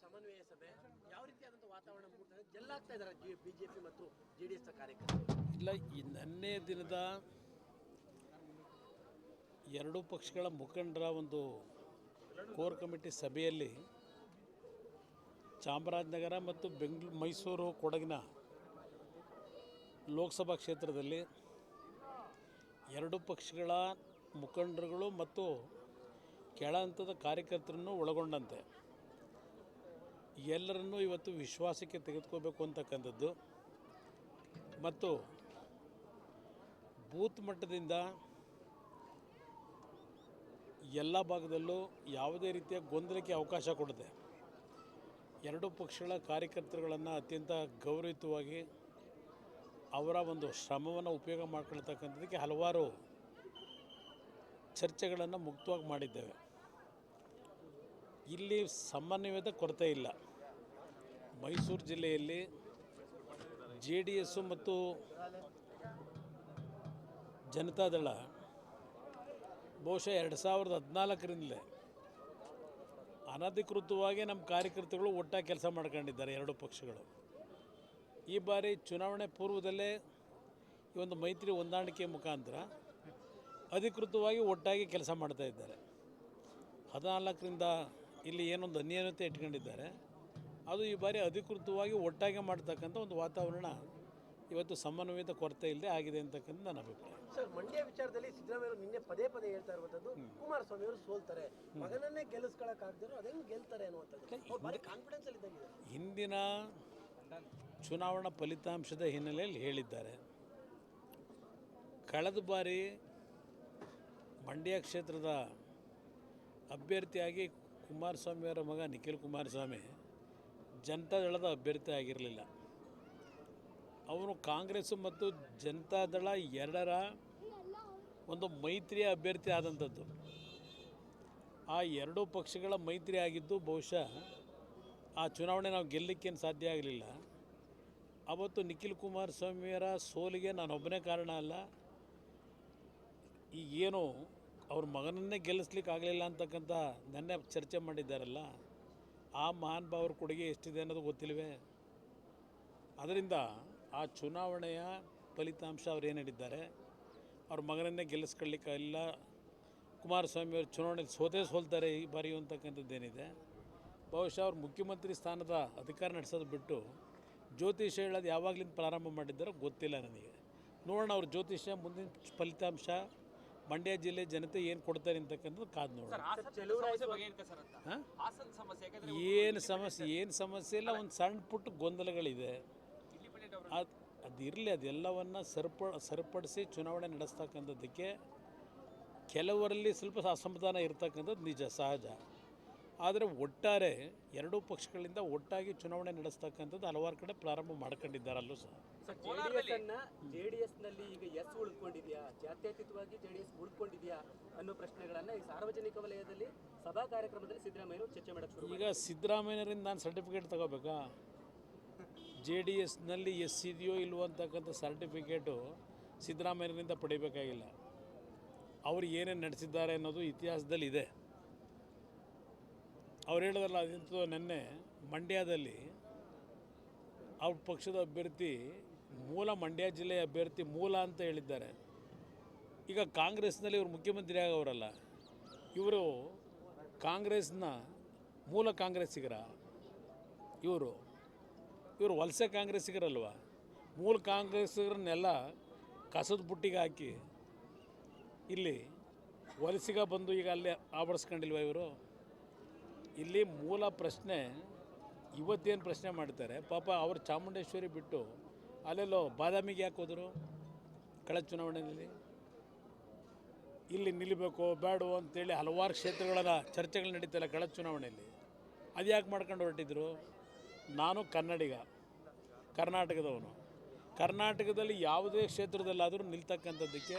ಸಮನ್ವಯ ಸಭೆ ಯಾವ ವಾತಾವರಣ ಬಿಜೆಪಿ ಮತ್ತು ಜೆ ಡಿ ಎಸ್ ಕಾರ್ಯಕರ್ತರು? ಇಲ್ಲ, ಈ ನನ್ನೇ ದಿನದ ಎರಡೂ ಪಕ್ಷಗಳ ಮುಖಂಡರ ಒಂದು ಕೋರ್ ಕಮಿಟಿ ಸಭೆಯಲ್ಲಿ ಚಾಮರಾಜನಗರ ಮತ್ತು ಬೆಂಗಳೂರು, ಮೈಸೂರು, ಕೊಡಗಿನ ಲೋಕಸಭಾ ಕ್ಷೇತ್ರದಲ್ಲಿ ಎರಡು ಪಕ್ಷಗಳ ಮುಖಂಡರುಗಳು ಮತ್ತು ಕೆಳ ಹಂತದ ಕಾರ್ಯಕರ್ತರನ್ನು ಒಳಗೊಂಡಂತೆ. ಎಲ್ಲರನ್ನೂ ಇವತ್ತು ವಿಶ್ವಾಸಕ್ಕೆ ತೆಗೆದುಕೋಬೇಕು ಅಂತಕ್ಕಂಥದ್ದು. ಮತ್ತು ಬೂತ್ ಮಟ್ಟದಿಂದ ಎಲ್ಲ ಭಾಗದಲ್ಲೂ ಯಾವುದೇ ರೀತಿಯ ಗೊಂದಲಕ್ಕೆ ಅವಕಾಶ ಕೊಡದೆ ಎರಡೂ ಪಕ್ಷಗಳ ಕಾರ್ಯಕರ್ತರುಗಳನ್ನು ಅತ್ಯಂತ ಗೌರವಯುತವಾಗಿ ಅವರ ಒಂದು ಶ್ರಮವನ್ನು ಉಪಯೋಗ ಮಾಡ್ಕೊಳ್ತಕ್ಕಂಥದ್ದಕ್ಕೆ ಹಲವಾರು ಚರ್ಚೆಗಳನ್ನು ಮುಕ್ತವಾಗಿ ಮಾಡಿದ್ದೇವೆ. ಇಲ್ಲಿ ಸಮನ್ವಯದ ಕೊರತೆ ಇಲ್ಲ. ಮೈಸೂರು ಜಿಲ್ಲೆಯಲ್ಲಿ ಜೆ ಡಿ ಎಸ್ಸು ಮತ್ತು ಜನತಾದಳ ಬಹುಶಃ ಎರಡು ಸಾವಿರದ ಹದಿನಾಲ್ಕರಿಂದಲೇ ಅನಧಿಕೃತವಾಗಿ ನಮ್ಮ ಕಾರ್ಯಕರ್ತರುಗಳು ಒಟ್ಟಾಗಿ ಕೆಲಸ ಮಾಡ್ಕೊಂಡಿದ್ದಾರೆ ಎರಡು ಪಕ್ಷಗಳು. ಈ ಬಾರಿ ಚುನಾವಣೆ ಪೂರ್ವದಲ್ಲೇ ಈ ಒಂದು ಮೈತ್ರಿ ಹೊಂದಾಣಿಕೆ ಮುಖಾಂತರ ಅಧಿಕೃತವಾಗಿ ಒಟ್ಟಾಗಿ ಕೆಲಸ ಮಾಡ್ತಾ ಇದ್ದಾರೆ. ಹದಿನಾಲ್ಕರಿಂದ ಇಲ್ಲಿ ಏನೊಂದು ಅನ್ಯೋನ್ಯತೆ ಇಟ್ಕೊಂಡಿದ್ದಾರೆ. ಅದು ಈ ಬಾರಿ ಅಧಿಕೃತವಾಗಿ ಒಟ್ಟಾಗಿ ಮಾಡ್ತಕ್ಕಂಥ ಒಂದು ವಾತಾವರಣ ಇವತ್ತು ಸಮನ್ವಯದ ಕೊರತೆ ಇಲ್ಲದೆ ಆಗಿದೆ ಅಂತಕ್ಕಂಥ ನನ್ನ ಅಭಿಪ್ರಾಯ. ಸರ್ ಮಂಡ್ಯ ವಿಚಾರದಲ್ಲಿ ಸಿದ್ದರಾಮಯ್ಯ ನಿನ್ನೆ ಪದೇ ಪದೇ ಹೇಳ್ತಾ ಇರುವಂಥದ್ದು ಕುಮಾರಸ್ವಾಮಿ ಅವರು ಸೋಲ್ತಾರೆ. ಮಗನನ್ನೇ ಗೆಲ್ಲಿಸ್ಕೊಳಕ್ಕಾಗದಿರೋ ಅದೇನು ಗೆಲ್ತಾರೆ ಅನ್ನುವಂಥದ್ದು? ಕಾನ್ಫಿಡೆನ್ಸ್ ಅಲ್ಲಿ ಹಿಂದಿನ ಚುನಾವಣಾ ಫಲಿತಾಂಶದ ಹಿನ್ನೆಲೆಯಲ್ಲಿ ಹೇಳಿದ್ದಾರೆ. ಕಳೆದ ಬಾರಿ ಮಂಡ್ಯ ಕ್ಷೇತ್ರದ ಅಭ್ಯರ್ಥಿಯಾಗಿ ಕುಮಾರಸ್ವಾಮಿಯವರ ಮಗ ನಿಖಿಲ್ ಕುಮಾರಸ್ವಾಮಿ ಜನತಾದಳದ ಅಭ್ಯರ್ಥಿ ಆಗಿರಲಿಲ್ಲ. ಅವನು ಕಾಂಗ್ರೆಸ್ ಮತ್ತು ಜನತಾದಳ ಎರಡರ ಒಂದು ಮೈತ್ರಿಯ ಅಭ್ಯರ್ಥಿ ಆದಂಥದ್ದು. ಆ ಎರಡೂ ಪಕ್ಷಗಳ ಮೈತ್ರಿ ಆಗಿದ್ದು ಬಹುಶಃ ಆ ಚುನಾವಣೆ ನಾವು ಗೆಲ್ಲಕ್ಕೇನು ಸಾಧ್ಯ ಆಗಲಿಲ್ಲ. ಅವತ್ತು ನಿಖಿಲ್ ಕುಮಾರಸ್ವಾಮಿಯವರ ಸೋಲಿಗೆ ನಾನೊಬ್ಬನೇ ಕಾರಣ ಅಲ್ಲ. ಈಗೇನು ಅವ್ರ ಮಗನನ್ನೇ ಗೆಲ್ಲಿಸ್ಲಿಕ್ಕೆ ಆಗಲಿಲ್ಲ ಅಂತಕ್ಕಂಥ ನೆನ್ನೆ ಚರ್ಚೆ ಮಾಡಿದ್ದಾರಲ್ಲ. ಆ ಮಹಾನ್ ಭಾವರ ಕೊಡುಗೆ ಎಷ್ಟಿದೆ ಅನ್ನೋದು ಗೊತ್ತಿಲ್ವೇ? ಅದರಿಂದ ಆ ಚುನಾವಣೆಯ ಫಲಿತಾಂಶ ಅವ್ರು ಏನು ಹೇಳಿದ್ದಾರೆ? ಅವ್ರ ಮಗನನ್ನೇ ಗೆಲ್ಲಿಸ್ಕೊಳ್ಳಿಕ್ಕಾಗಿಲ್ಲ ಕುಮಾರಸ್ವಾಮಿ ಅವರು ಚುನಾವಣೆಯಲ್ಲಿ ಸೋತೇ ಸೋಲ್ತಾರೆ ಈ ಬಾರಿ ಅಂತಕ್ಕಂಥದ್ದೇನಿದೆ ಬಹುಶಃ ಅವ್ರು ಮುಖ್ಯಮಂತ್ರಿ ಸ್ಥಾನದ ಅಧಿಕಾರ ನಡೆಸೋದು ಬಿಟ್ಟು ಜ್ಯೋತಿಷ್ಯ ಹೇಳೋದು ಯಾವಾಗಲಿಂದ ಪ್ರಾರಂಭ ಮಾಡಿದ್ದಾರೋ ಗೊತ್ತಿಲ್ಲ ನನಗೆ. ನೋಡೋಣ ಅವ್ರ ಜ್ಯೋತಿಷ್ಯ ಮುಂದಿನ ಫಲಿತಾಂಶ. ಮಂಡ್ಯ ಜಿಲ್ಲೆ ಜನತೆ ಏನು ಕೊಡ್ತಾರೆ ಅಂತಕ್ಕಂಥದ್ದು ಕಾದು ಯಾಕಂದ್ರೆ ಏನು ಸಮಸ್ಯೆ ಏನು ಸಮಸ್ಯೆ ಇಲ್ಲ ಒಂದು ಸಣ್ಣ ಪುಟ್ಟ ಗೊಂದಲಗಳಿದೆ. ಅದು ಅದು ಅದಿರಲಿ ಅದೆಲ್ಲವನ್ನು ಸರಿಪ ಸರಿಪಡಿಸಿ ಚುನಾವಣೆ ನಡೆಸ್ತಕ್ಕಂಥದ್ದಕ್ಕೆ ಕೆಲವರಲ್ಲಿ ಸ್ವಲ್ಪ ಅಸಮಾಧಾನ ಇರ್ತಕ್ಕಂಥದ್ದು ನಿಜ ಸಹಜ. ಆದರೆ ಒಟ್ಟಾರೆ ಎರಡೂ ಪಕ್ಷಗಳಿಂದ ಒಟ್ಟಾಗಿ ಚುನಾವಣೆ ನಡೆಸ್ತಕ್ಕಂಥದ್ದು ಹಲವಾರು ಕಡೆ ಪ್ರಾರಂಭ ಮಾಡ್ಕೊಂಡಿದ್ದಾರಲ್ಲೂ ಸಹ. ಜೆಡಿಎಸ್ ಅನ್ನ ಜೆಡಿಎಸ್ನಲ್ಲಿ ಈಗ ಎಸ್ ಉಳ್ಕೊಂಡಿದ್ಯಾ? ಜಾತ್ಯತೀತವಾಗಿ ಜೆಡಿಎಸ್ ಉಳ್ಕೊಂಡಿದ್ಯಾ ಅನ್ನೋ ಪ್ರಶ್ನೆಗಳನ್ನು ಈ ಸಾರ್ವಜನಿಕ ವಲಯದಲ್ಲಿ ಸಭಾ ಕಾರ್ಯಕ್ರಮದಲ್ಲಿ ಸಿದ್ದರಾಮಯ್ಯ ಚರ್ಚೆ ಮಾಡಕ್ಕೆ ಈಗ ಸಿದ್ದರಾಮಯ್ಯರಿಂದ ನಾನು ಸರ್ಟಿಫಿಕೇಟ್ ತಗೋಬೇಕಾ? ಜೆ ಡಿ ಎಸ್ನಲ್ಲಿ ಎಸ್ ಇದೆಯೋ ಇಲ್ವೋ ಅಂತಕ್ಕಂಥ ಸರ್ಟಿಫಿಕೇಟು ಸಿದ್ದರಾಮಯ್ಯರಿಂದ ಪಡಿಬೇಕಾಗಿಲ್ಲ. ಅವರು ಏನೇನು ನಡೆಸಿದ್ದಾರೆ ಅನ್ನೋದು ಇತಿಹಾಸದಲ್ಲಿ ಇದೆ ಅವ್ರು ಹೇಳಿದ್ರಲ್ಲ, ಅದಿಂತೂ ನಿನ್ನೆ ಮಂಡ್ಯದಲ್ಲಿ ಅವ್ರ ಪಕ್ಷದ ಅಭ್ಯರ್ಥಿ, ಮೂಲ ಮಂಡ್ಯ ಜಿಲ್ಲೆಯ ಅಭ್ಯರ್ಥಿ ಮೂಲ ಅಂತ ಹೇಳಿದ್ದಾರೆ. ಈಗ ಕಾಂಗ್ರೆಸ್ನಲ್ಲಿ ಇವರು ಮುಖ್ಯಮಂತ್ರಿ ಆಗೋರಲ್ಲ, ಇವರು ಕಾಂಗ್ರೆಸ್ನ ಮೂಲ ಕಾಂಗ್ರೆಸ್ಸಿಗರ ಇವರು ಇವರು ವಲಸೆ ಕಾಂಗ್ರೆಸ್ಸಿಗರಲ್ವ ಮೂಲ ಕಾಂಗ್ರೆಸ್ಸಿಗರನ್ನೆಲ್ಲ ಕಸದ ಬುಟ್ಟಿಗೆ ಹಾಕಿ ಇಲ್ಲಿ ವಲಸಿಗ ಬಂದು ಈಗ ಅಲ್ಲೇ ಆವರಿಸ್ಕೊಂಡಿಲ್ವ ಇವರು? ಇಲ್ಲಿ ಮೂಲ ಪ್ರಶ್ನೆ, ಇವತ್ತೇನು ಪ್ರಶ್ನೆ ಮಾಡ್ತಾರೆ? ಪಾಪ ಅವರು ಚಾಮುಂಡೇಶ್ವರಿ ಬಿಟ್ಟು ಅಲ್ಲೆಲ್ಲೋ ಬಾದಾಮಿಗೆ ಯಾಕೆ ಹೋದರು? ಕಳೆದ ಚುನಾವಣೆಯಲ್ಲಿ? ಇಲ್ಲಿ ನಿಲ್ಲಬೇಕು ಬೇಡ ಅಂತೇಳಿ ಹಲವಾರು ಕ್ಷೇತ್ರಗಳ ಚರ್ಚೆಗಳು ನಡೀತಲ್ಲ ಕಳೆದ ಚುನಾವಣೆಯಲ್ಲಿ. ಅದು ಯಾಕೆ ಮಾಡ್ಕೊಂಡು ಹೊರಟಿದ್ರು? ನಾನು ಕನ್ನಡಿಗ, ಕರ್ನಾಟಕದವನು. ಕರ್ನಾಟಕದಲ್ಲಿ ಯಾವುದೇ ಕ್ಷೇತ್ರದಲ್ಲಾದರೂ ನಿಲ್ತಕ್ಕಂಥದ್ದಕ್ಕೆ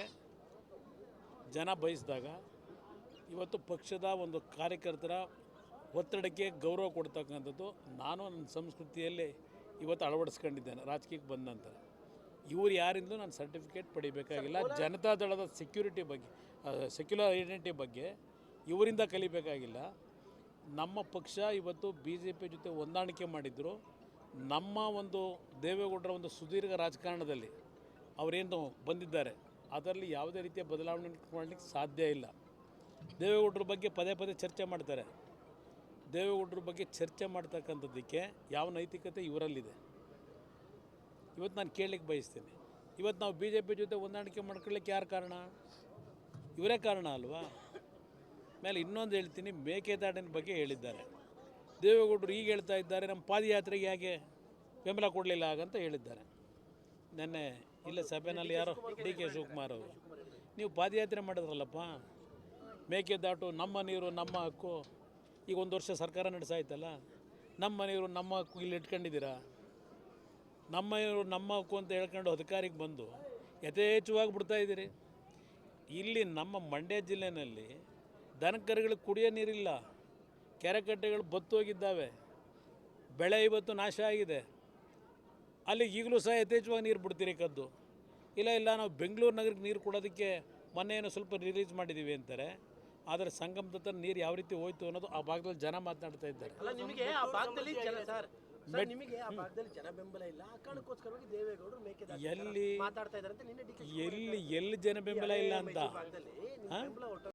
ಜನ ಬಯಸಿದಾಗ ಇವತ್ತು ಪಕ್ಷದ ಒಂದು ಕಾರ್ಯಕರ್ತರ ಒತ್ತಡಕ್ಕೆ ಗೌರವ ಕೊಡ್ತಕ್ಕಂಥದ್ದು ನಾನು ನನ್ನ ಸಂಸ್ಕೃತಿಯಲ್ಲಿ ಇವತ್ತು ಅಳವಡಿಸ್ಕೊಂಡಿದ್ದೇನೆ, ರಾಜಕೀಯಕ್ಕೆ ಬಂದ ನಂತರ. ಇವ್ರು ಯಾರಿಂದಲೂ ನಾನು ಸರ್ಟಿಫಿಕೇಟ್ ಪಡಿಬೇಕಾಗಿಲ್ಲ. ಜನತಾದಳದ ಸೆಕ್ಯೂರಿಟಿ ಬಗ್ಗೆ ಸೆಕ್ಯುಲರ್ ಐಡೆಂಟಿಟಿ ಬಗ್ಗೆ ಇವರಿಂದ ಕಲಿಬೇಕಾಗಿಲ್ಲ. ನಮ್ಮ ಪಕ್ಷ ಇವತ್ತು ಬಿ ಜೆ ಪಿ ಜೊತೆ ಹೊಂದಾಣಿಕೆ ಮಾಡಿದ್ರು. ನಮ್ಮ ಒಂದು ದೇವೇಗೌಡರ ಒಂದು ಸುದೀರ್ಘ ರಾಜಕಾರಣದಲ್ಲಿ ಅವರೇನು ಬಂದಿದ್ದಾರೆ, ಅದರಲ್ಲಿ ಯಾವುದೇ ರೀತಿಯ ಬದಲಾವಣೆ ಮಾಡಲಿಕ್ಕೆ ಸಾಧ್ಯ ಇಲ್ಲ. ದೇವೇಗೌಡರ ಬಗ್ಗೆ ಪದೇ ಪದೇ ಚರ್ಚೆ ಮಾಡ್ತಾರೆ. ದೇವೇಗೌಡರ ಬಗ್ಗೆ ಚರ್ಚೆ ಮಾಡ್ತಕ್ಕಂಥದ್ದಕ್ಕೆ ಯಾವ ನೈತಿಕತೆ ಇವರಲ್ಲಿದೆ? ಇವತ್ತು ನಾನು ಕೇಳಲಿಕ್ಕೆ ಬಯಸ್ತೀನಿ. ಇವತ್ತು ನಾವು ಬಿ ಜೆ ಪಿ ಜೊತೆ ಹೊಂದಾಣಿಕೆ ಮಾಡ್ಕೊಳ್ಳಿಕ್ಕೆ ಯಾರು ಕಾರಣ? ಇವರೇ ಕಾರಣ ಅಲ್ವಾ? ಮೇಲೆ ಇನ್ನೊಂದು ಹೇಳ್ತೀನಿ, ಮೇಕೆದಾಡಿನ ಬಗ್ಗೆ ಹೇಳಿದ್ದಾರೆ. ದೇವೇಗೌಡರು ಈಗ ಹೇಳ್ತಾ ಇದ್ದಾರೆ, ನಮ್ಮ ಪಾದಯಾತ್ರೆಗೆ ಹೇಗೆ ಬೆಂಬಲ ಕೊಡಲಿಲ್ಲ ಹಾಗಂತ ಹೇಳಿದ್ದಾರೆ. ನೆನ್ನೆ ಇಲ್ಲ ಸಭೆನಲ್ಲಿ ಯಾರೋ ಡಿ ಕೆ ಶಿವಕುಮಾರ್ ಅವರು, ನೀವು ಪಾದಯಾತ್ರೆ ಮಾಡಿದ್ರಲ್ಲಪ್ಪ? ಮೇಕೆದಾಟು ನಮ್ಮ ನೀರು, ನಮ್ಮ ಹಕ್ಕು ಈಗ ಒಂದು ವರ್ಷ ಸರ್ಕಾರ ನಡೆಸಾಯ್ತಲ್ಲ? ನಮ್ಮ ಮನೆಯವರು ನಮ್ಮ ಹಕ್ಕು ಇಲ್ಲಿ ಇಟ್ಕೊಂಡಿದ್ದೀರಾ? ನಮ್ಮ ಮನೆಯವರು ನಮ್ಮ ಹಕ್ಕು ಅಂತ ಹೇಳ್ಕೊಂಡು ಅಧಿಕಾರಿಗೆ ಬಂದು ಯಥೇಚ್ಛವಾಗಿ ಬಿಡ್ತಾ ಇದ್ದೀರಿ. ಇಲ್ಲಿ ನಮ್ಮ ಮಂಡ್ಯ ಜಿಲ್ಲೆಯಲ್ಲಿ ದನಕರುಗಳಿಗೆ ಕುಡಿಯೋ ನೀರಿಲ್ಲ. ಕೆರೆಕಟ್ಟೆಗಳು ಬತ್ತೋಗಿದ್ದಾವೆ ಬೆಳೆ ಇವತ್ತು ನಾಶ ಆಗಿದೆ. ಅಲ್ಲಿ ಈಗಲೂ ಸಹ ಯಥೇಚ್ಛವಾಗಿ ನೀರು ಬಿಡ್ತೀರಿ ಕದ್ದು. ಇಲ್ಲ ಇಲ್ಲ, ನಾವು ಬೆಂಗಳೂರು ನಗರಕ್ಕೆ ನೀರು ಕೊಡೋದಕ್ಕೆ ಮೊನ್ನೆ ಏನೋ ಸ್ವಲ್ಪ ರಿಲೀಸ್ ಮಾಡಿದ್ದೀವಿ ಅಂತಾರೆ. ಆದರೆ ಸಂಗಮದ ಹತ್ರ ನೀರು ಯಾವ ರೀತಿ ಹೋಯ್ತು ಅನ್ನೋದು ಆ ಭಾಗದಲ್ಲಿ ಜನ ಮಾತನಾಡ್ತಾ ಇದ್ದಾರೆ. ಅಲ್ಲ ನಿಮಗೆ ಆ ಭಾಗದಲ್ಲಿ ಜನ ಸರ್ ಸರ್ ನಿಮಗೆ ಆ ಭಾಗದಲ್ಲಿ ಜನ ಬೆಂಬಲ ಇಲ್ಲ. ಆ ಕಾರಣಕ್ಕೋಸ್ಕರವಾಗಿ ದೇವೇಗೌಡರು ಮೇಕೆದಾಟು ಎಲ್ಲಿ ಮಾತಾಡ್ತಾ ಇದಾರೆ ಅಂತ ನಿನ್ನೆ ಡಿ ಕೆ ಎಲ್ಲಿ ಎಲ್ಲಿ ಜನ ಬೆಂಬಲ ಇಲ್ಲ ಅಂತ? ಭಾಗದಲ್ಲಿ ನಿಮ್ ಬೆಂಬಲ ಹೊರಟು